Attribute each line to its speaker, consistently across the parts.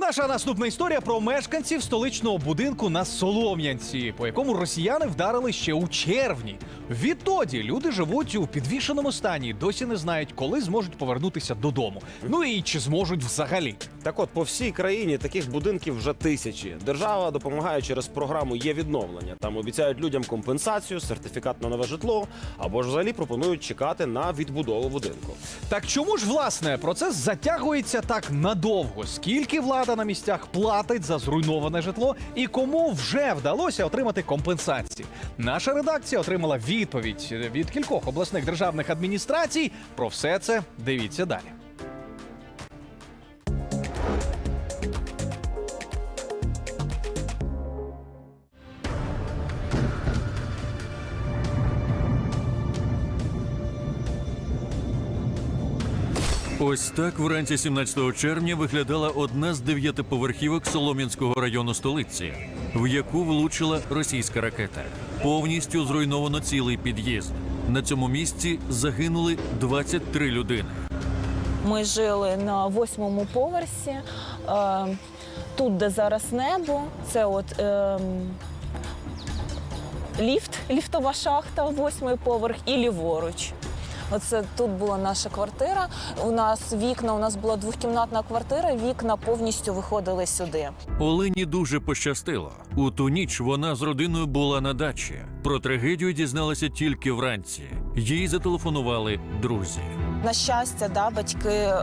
Speaker 1: Наша наступна історія про мешканців столичного будинку на Солом'янці, по якому росіяни вдарили ще у червні. Відтоді люди живуть у підвішеному стані, досі не знають, коли зможуть повернутися додому. Ну і чи зможуть взагалі.
Speaker 2: Так от, по всій країні таких будинків вже тисячі. Держава допомагає через програму є відновлення. Там обіцяють людям компенсацію, сертифікат на нове житло або ж взагалі пропонують чекати на відбудову будинку.
Speaker 1: Так чому ж власне процес затягується так надовго? Скільки влада на місцях платить за зруйноване житло і кому вже вдалося отримати компенсації? Наша редакція отримала відповідь від кількох обласних державних адміністрацій. Про все це дивіться далі.
Speaker 3: Ось так вранці 17 червня виглядала одна з дев'ятиповерхівок Солом'янського району столиці, в яку влучила російська ракета. Повністю зруйновано цілий під'їзд. На цьому місці загинули 23 людини.
Speaker 4: Ми жили на восьмому поверсі. Е, тут, де зараз небо, це от е, ліфт, ліфтова шахта, восьмий поверх і ліворуч. Оце тут була наша квартира. У нас вікна, у нас була двохкімнатна квартира, вікна повністю виходили сюди.
Speaker 3: Олені дуже пощастило. У ту ніч вона з родиною була на дачі. Про трагедію дізналася тільки вранці. Їй зателефонували друзі.
Speaker 4: На щастя, да, батьки е,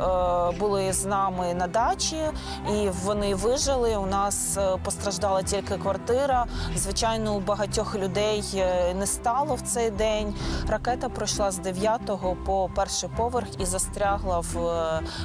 Speaker 4: були з нами на дачі, і вони вижили. У нас е, постраждала тільки квартира. Звичайно, у багатьох людей е, не стало в цей день. Ракета пройшла з 9 по перший поверх і застрягла в,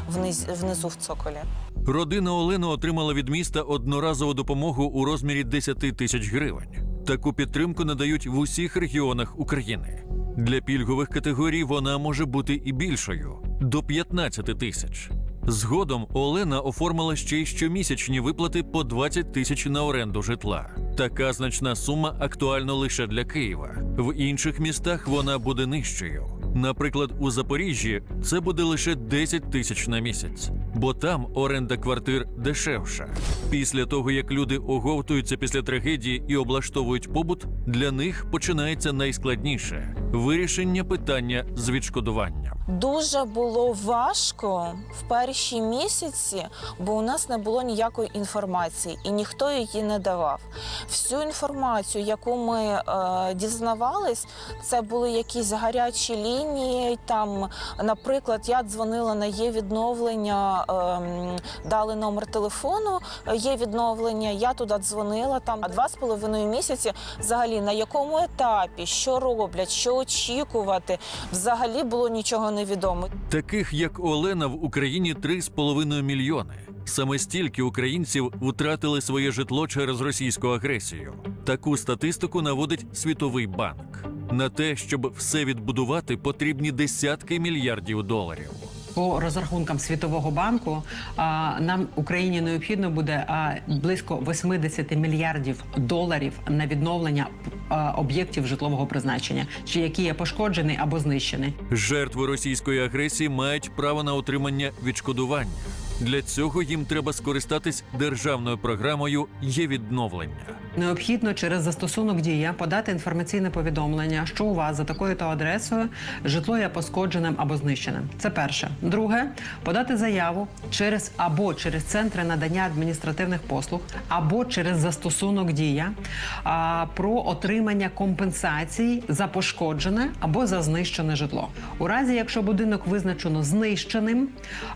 Speaker 4: вниз, внизу в цоколі.
Speaker 3: Родина Олени отримала від міста одноразову допомогу у розмірі 10 тисяч гривень. Таку підтримку надають в усіх регіонах України. Для пільгових категорій вона може бути і більшою до 15 тисяч. Згодом Олена оформила ще й щомісячні виплати по 20 тисяч на оренду житла. Така значна сума актуальна лише для Києва. В інших містах вона буде нижчою. Наприклад, у Запоріжжі це буде лише 10 тисяч на місяць, бо там оренда квартир дешевша. Після того, як люди оговтуються після трагедії і облаштовують побут, для них починається найскладніше вирішення питання з відшкодуванням.
Speaker 4: Дуже було важко в перші місяці, бо у нас не було ніякої інформації і ніхто її не давав. Всю інформацію, яку ми е, дізнавались, це були якісь гарячі лінії. Там, наприклад, я дзвонила на є відновлення, е, дали номер телефону, е, є відновлення. Я туди дзвонила там. Два з половиною місяці взагалі на якому етапі, що роблять, що очікувати, взагалі було нічого не відомо.
Speaker 3: Таких як Олена в Україні 3,5 мільйони. Саме стільки українців втратили своє житло через російську агресію. Таку статистику наводить Світовий банк. На те, щоб все відбудувати, потрібні десятки мільярдів доларів.
Speaker 5: По розрахункам Світового банку нам Україні необхідно буде близько 80 мільярдів доларів на відновлення об'єктів житлового призначення, чи які є пошкоджені або знищені.
Speaker 3: Жертви російської агресії мають право на отримання відшкодування. Для цього їм треба скористатись державною програмою є відновлення.
Speaker 5: Необхідно через застосунок дія подати інформаційне повідомлення, що у вас за такою то адресою житло є пошкодженим або знищеним. Це перше. Друге, подати заяву через або через центри надання адміністративних послуг, або через застосунок дія а, про отримання компенсацій за пошкоджене або за знищене житло. У разі, якщо будинок визначено знищеним,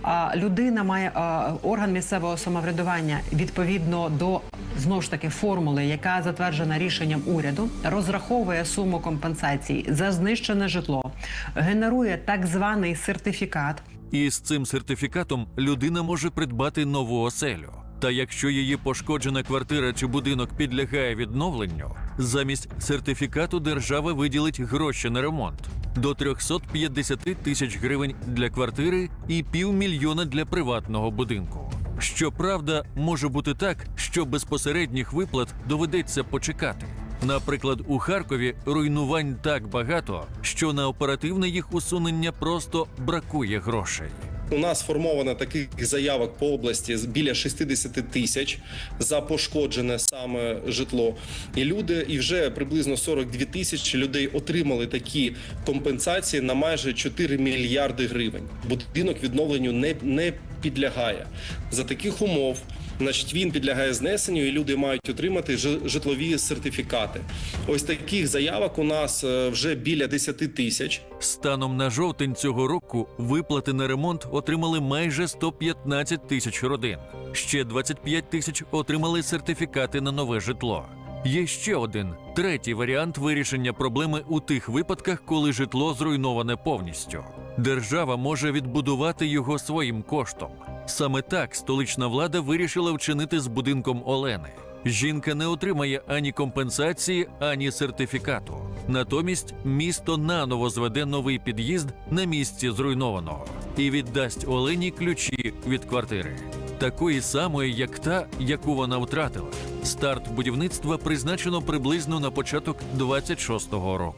Speaker 5: а, людина має а, орган місцевого самоврядування відповідно до знову ж таки формули, яка затверджена рішенням уряду, розраховує суму компенсації за знищене житло, генерує так званий сертифікат.
Speaker 3: І з цим сертифікатом людина може придбати нову оселю. Та якщо її пошкоджена квартира чи будинок підлягає відновленню, замість сертифікату держава виділить гроші на ремонт до 350 тисяч гривень для квартири і півмільйона для приватного будинку. Щоправда, може бути так, що безпосередніх виплат доведеться почекати. Наприклад, у Харкові руйнувань так багато, що на оперативне їх усунення просто бракує грошей.
Speaker 6: У нас сформовано таких заявок по області з біля 60 тисяч за пошкоджене саме житло. І люди, і вже приблизно 42 тисячі людей отримали такі компенсації на майже 4 мільярди гривень. Будинок відновленню не, не підлягає за таких умов. Значить, він підлягає знесенню, і люди мають отримати житлові сертифікати. Ось таких заявок у нас е, вже біля 10 тисяч.
Speaker 3: Станом на жовтень цього року виплати на ремонт отримали майже 115 тисяч родин. Ще 25 тисяч отримали сертифікати на нове житло. Є ще один третій варіант вирішення проблеми у тих випадках, коли житло зруйноване повністю. Держава може відбудувати його своїм коштом. Саме так столична влада вирішила вчинити з будинком Олени. Жінка не отримає ані компенсації, ані сертифікату. Натомість місто наново зведе новий під'їзд на місці зруйнованого і віддасть Олені ключі від квартири, такої самої, як та, яку вона втратила. Старт будівництва призначено приблизно на початок 26-го року.